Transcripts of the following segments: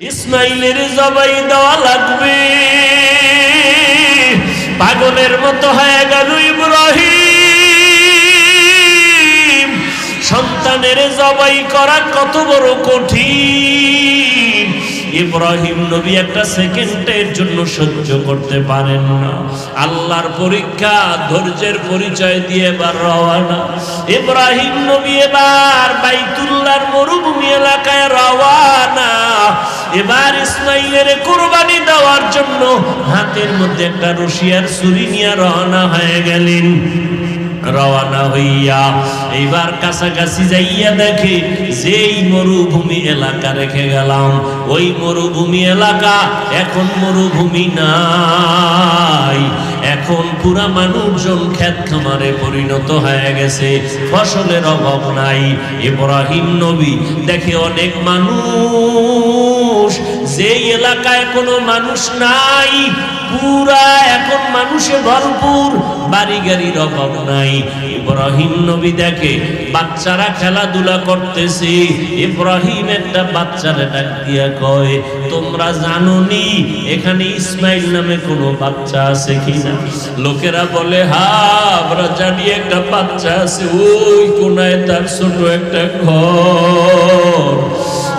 ইসমাইলের জবাই দেওয়া লাগবে। পাগলের মতো হয়ে গেল ইব্রাহিম। সন্তানের জবাই করা কত বড় কঠিন। ইব্রাহিম নবী একটা সেকেন্ডের জন্য সহ্য করতে পারেন না। আল্লাহর পরীক্ষা, ধৈর্যের পরিচয় দিয়ে এবার রওয়ানা ইব্রাহিম নবী এবার বাইতুল্লাহর মরুভূমি এলাকায় রওয়ানা এবার ইসমাইলের কোরবানি দেওয়ার জন্য হাতের মধ্যে একটা রশিয়ার ছুরি নিয়ে রওনা হয়ে গেলেন। রওয়ানা হইয়া, এইবার কাছাকাছি যাইয়া দেখে যেই মরুভূমি এলাকা রেখে গেলাম। ওই মরুভূমি এলাকা এখন মরুভূমি নাই। এখন পুরা মানুষজন ক্ষেত খামারে পরিণত হয়ে গেছে, ফসলের অভাব নাই। ইব্রাহিম নবী দেখে অনেক মানুষ, যেই এলাকায় কোনো মানুষ নাই, পুরা এখন মানুষে ভরপুর বাড়ি গাড়ির অভাব নাই। ইব্রাহিম নবী দেখে বাচ্চারা খেলাধুলা করতেছে, ইব্রাহিম একটা বাচ্চারা ডাক দিয়া কয়, তোমরা জানো নি এখানে ইসমাইল নামে কোনো বাচ্চা আছে কিনা? লোকেরা বলে, হা জানি একটা বাচ্চা আছে, ওই কোনায় তার ছোট একটা ঘর।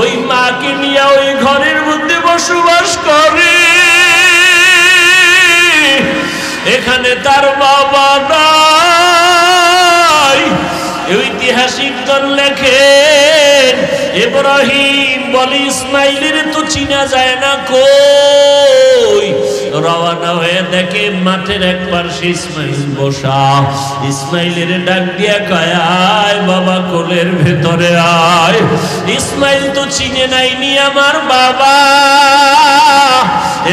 ওই মাকে নিয়ে ওই ঘরের মধ্যে বসবাস করে। এখানে তার বাবা নাই। ঐতিহাসিক দল লেখেন ইব্রাহিম বলে, ইসমাইলের তো চিনা যায় না কই রওয়ানা হয়ে দেখে মাঠের এক পার্শ্বে ইসমাইল বসা। ইসমাইলের ডাক দিয়া কয়ায় বাবা, কোলের ভেতরে আয়। ইসমাইল তো চিনে নাইনি আমার বাবা।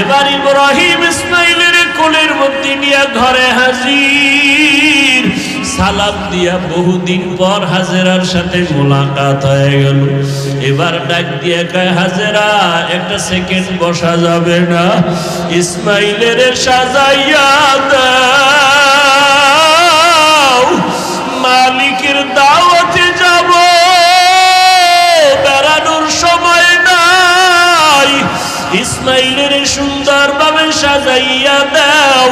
এবার ইব্রাহিম ইসমাইলের কোলের মধ্যে নিয়ে ঘরে হাজির। সালাম দিয়া বহুদিন পর হাজেরার সাথে মোলাকাত হয়ে গেল। এবার ডাক দিয়ে কয়, হাজেরা, একটা সেকেন্ড বসা যাবে না। ইসমাইলের সাজাইয়া দাও ইসমাইলের সুন্দরভাবে সাজাইয়া দাও।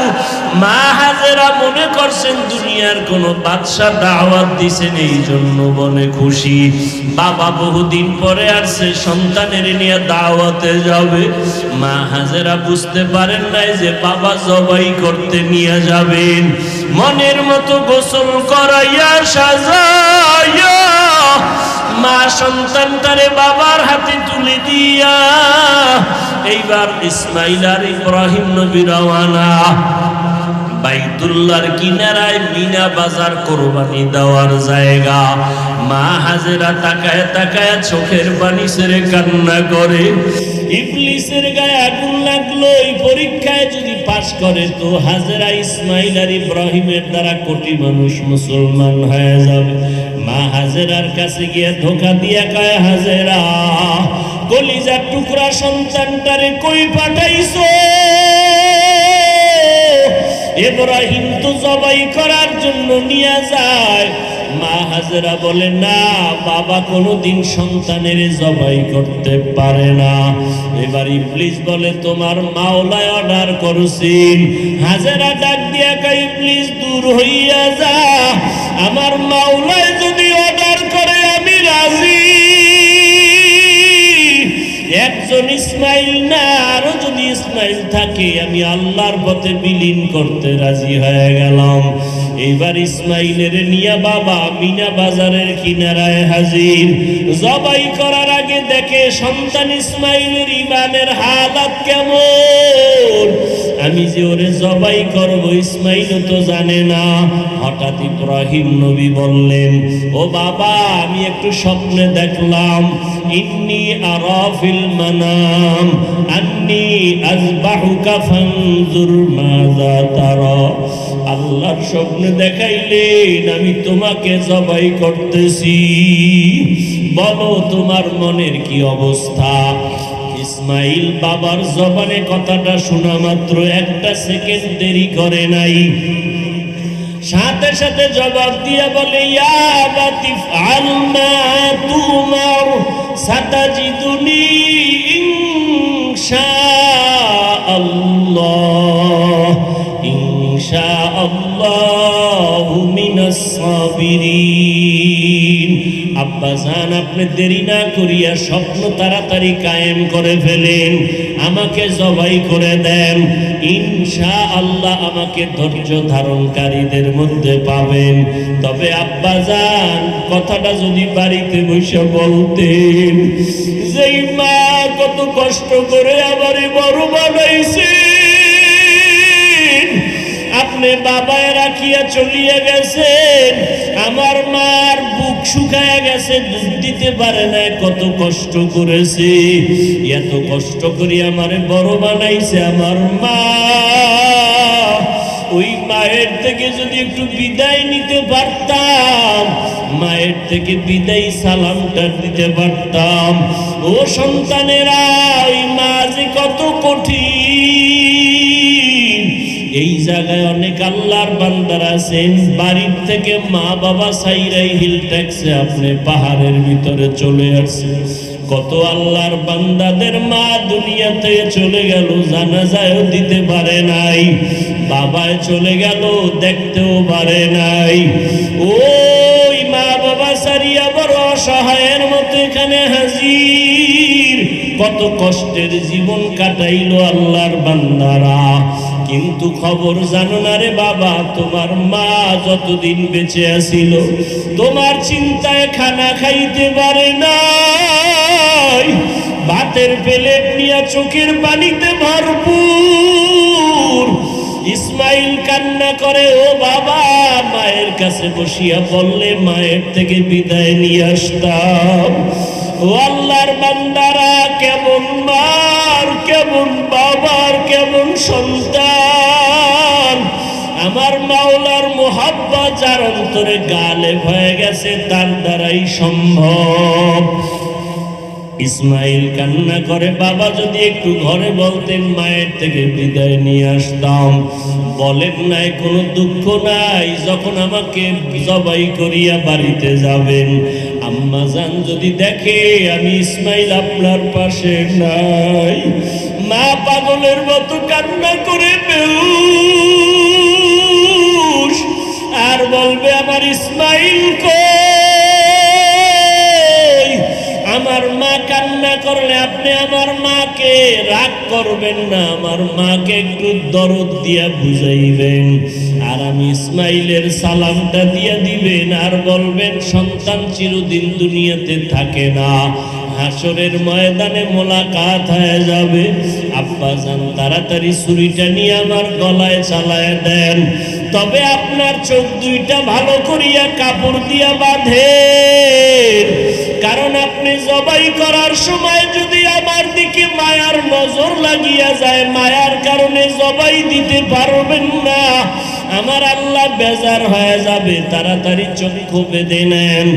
মা হাজেরা মনে করছেন দুনিয়ার কোন বাদশা দাওয়াত দিছেন এই জন্য মনে খুশি। বাবা বহুদিন পরে আসছে, সন্তানের নিয়ে দাওয়াতে যাবে। মা হাজেরা বুঝতে পারেন নাই যে বাবা জবাই করতে নিয়ে যাবেন। মনের মতো গোসল করাইয়া সাজাইয়া মা সন্তানটারে বাবার হাতে তুলে দিয়া এইবার ইসমাইল আর ইব্রাহিম নবী রওয়ানা বাইতুল্লাহর কিনারায় মিনা বাজার কোরবানি দেওয়ার জায়গা। মা হাজেরা তাকায় তাকায় চোখের পানি সেরে কান্না করে। ইবলিসের গায়ে আগুন লাগল, এই পরীক্ষায় যদি পাশ করে, তো হাজেরা ইসমাইল আর ইব্রাহিমের দ্বারা কোটি মানুষ মুসলমান হয়ে যাবে। মা হাজেরার কাছে গিয়ে ধোকা দিয়া কয়, হাজেরা, কলিজার টুকরা সন্তানটারে কই পাঠাইছো? এব্রাহিম তো জবাই করার জন্য নিয়ে যায়। মা হাজরা বলে, না, বাবা কোনোদিন সন্তানের জবাই করতে পারে না। এবার ইবলিস বলে, তোমার মাওলায় অর্ডার করছেন হাজেরা ডাক দিয়া কাই ইবলিস, দূর হইয়া যা। আমার মাওলায় যদি একজন ইসমাইল না, আরও যদি ইসমাইল থাকে, আমি আল্লাহর পথে বিলীন করতে রাজি হয়ে গেলাম। এবার ইসমাইলের নিয়া বাবা মিনা বাজারের কিনারায় হাজির। জবাই করার আগে দেখে সন্তান ইসমাইলের ইমানের হালাত কেমন? আমি যে ওরে জবাই করব ইসমাইল তো জানে না। হঠাৎ ইব্রাহিম নবী বললেন, ও বাবা, আমি একটু স্বপ্নে দেখলাম। ইন্নি আরাফিল মানাম, আন্নি আজবাহুকা ফানজুর মাযা তারা। আল্লাহর স্বপ্নে দেখাইলেন, আমি তোমাকে জবাই করতেছি। বলো তোমার মনের কি অবস্থা? ইসমাইল বাবার জবানে কথাটা শোনা মাত্র একটা সেকেন্ড দেরি করে নাই। সাথে সাথে জবাব দিয়া বলে তুমার সাতাজিদুনি ইন ইনশাআল্লাহ ইনশাআল্লাহ মিনাস সাবিরিন। আব্বা জান আপনি দেরি না করিয়া স্বপ্ন তাড়াতাড়ি কায়েম করে ফেলেন। আমাকে জবাই করে দেন। ইনশা আল্লাহ আমাকে ধৈর্য ধারণকারীদের মধ্যে পাবেন। তবে আব্বা জান, কথাটা যদি বাড়িতে বসে বলতেন, যেই মা কত কষ্ট করে আমারে বড় বানাইছে আপনি বাবায় রাখিয়া চলিয়ে গেছেন। আমার মার বুক শুকায় গেছে, দুধ দিতে পারে না কত কষ্ট করেছে। এত কষ্ট করে আমারে বড় বানাইছে আমার মা। ওই মায়ের থেকে যদি একটু বিদায় নিতে পারতাম, মায়ের থেকে বিদায় সালামটা দিতে পারতাম। ও সন্তানেরা, ওই মা যে কত কঠিন এই জায়গায় অনেক আল্লাহর বান্দার আছেন। বাড়ির থেকে মা বাবা সাইরাই হিল ট্যাক্সে আপনি পাহাড়ের ভিতরে চলে আসছেন কত আল্লাহর বান্দাদের মা দুনিয়াতে চলে গেল জানা জানাজায়ও দিতে পারে নাই। বাবায় চলে গেল, দেখতেও পারে নাই। ওই মা বাবা সারিয়া বড় অসহায়ের মতো এখানে হাজির। কত কষ্টের জীবন কাটাইলো আল্লাহর বান্দারা। কিন্তু খবর জানো না রে বাবা, তোমার মা যতদিন বেঁচে আছিল, তোমার চিন্তায় খানা খাইতে পারে নাই। ভাতের প্লেট নিয়ে চোখের পানিতে ভরপুর। ইসমাইল কান্না করে, ও বাবা, মায়ের কাছে বসিয়া বললে মায়ের থেকে বিদায় নিয়ে আসতাম। ও আল্লাহর বান্দারা কেমন মার কেমন বাবার কেমন সন্তান? আমার মাওলার মোহাব্বা যার অন্তরে গালে হয়ে গেছে, তার দ্বারাই সম্ভব। ইসমাইল কান্না করে, বাবা, যদি একটু ঘরে বলতেন, মায়ের থেকে বিদায় নিয়ে আসতাম। বলেন নাই, কোনো দুঃখ নাই। যখন আমাকে জবাই করিয়া বাড়িতে যাবেন আম্মা জান যদি দেখে আমি ইসমাইল আপনার পাশে নাই, মা পাগলের মতো কান্না করে বেউস রাগ করবেন না, আমার মাকে একটু দরদ দিয়া বুঝাইবেন। আর আমি ইসমাইলের সালামটা দিয়া দিবেন, আর বলবেন, সন্তান চিরদিন দুনিয়াতে থাকে না। হাসরের ময়দানে মোলাকাত হয়ে যাবে। আব্বা যান, তাড়াতাড়ি ছুরিটা নিয়ে আমার গলায় চালায় দেন। তবে আপনার চোখ দুইটা ভালো করিয়া কাপড় দিয়া বাঁধেন। কারণ আপনি জবাই করার সময় যদি আমার দিকে মায়ার নজর লাগিয়া যায়, মায়ার কারণে জবাই দিতে পারবেন না। আমার আল্লাহ বেজার হয়ে যাবে, তাড়াতাড়ি চক্ষু বেঁধে নেন।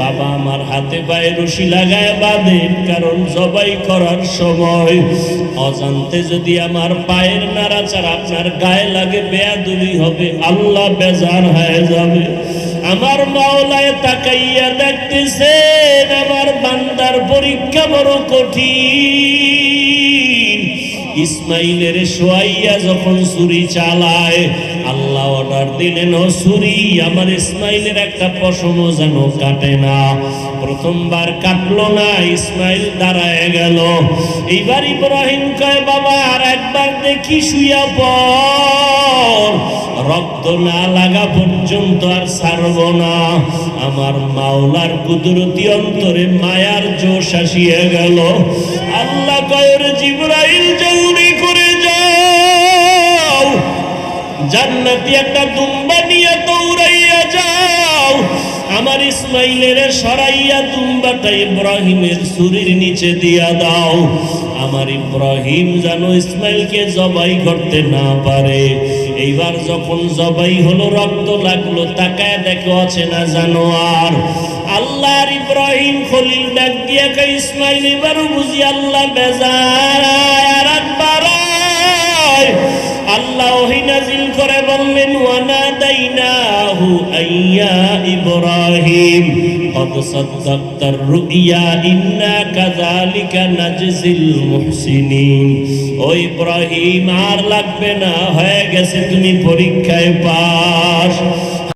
বাবা আমার হাতে পায়ে রশি লাগায় বাঁধেন কারণ জবাই করার সময়। অজান্তে যদি আমার পায়ের নাড়াচাড়া আপনার গায়ে লাগে বেয়াদুলি হবে, আল্লাহ বেজার হয়ে যাবে। আমার মাওলায় তাকাইয়া দেখতেছেন, আমার বান্দার পরীক্ষা বড় কঠিন। ইসমাইলের সোয়াইয়া যখন ছুরি চালায়, আল্লাহ অর্ডার দিলেন ছুরি, আমার ইসমাইলের একটা পশমও যেন কাটে না। প্রথমবার কাটলো না, ইসমাইল দাঁড়ায় গেল। এইবার ইব্রাহিম কয়, বাবা, আর একবার দেখি শুয়া পর রক্ত না লাগা পর্যন্ত আর ছাড়ব না। আমার মাওলার কুদরতি অন্তরে মায়ার জোশ আসিয়া গেল। আল্লাহ কয়ের জিব্রাইল জলদি করে যাও। জান্নাতি একটা দুম্বা নিয়ে দৌড়াইয়া যাও। আমার ইসমাইলের সরাইয়া দুম্বাটা ইব্রাহিমের সুরির নিচে দিয়া দাও। আমার ইব্রাহিম যেন ইসমাইলকে জবাই করতে না পারে। এইবার যখন জবাই হলো, রক্ত লাগল, তাকায় দেখো, আছে না জানোয়ার আল্লাহর ইব্রাহিম খলিল ডাক দিয়ে কে ইসমাইল, এবারও বুঝি আল্লাহ বেজার। আল্লাহ ওহি নাজিল করে বললেন ওয়ানা দাইনা আইয়া ইব্রাহিম قد صدقت الرؤيا إنا كذلك نجزي المحسنين ও ইব্রাহিম আর লাগবে না হয়ে গেছে তুমি পরীক্ষায় পা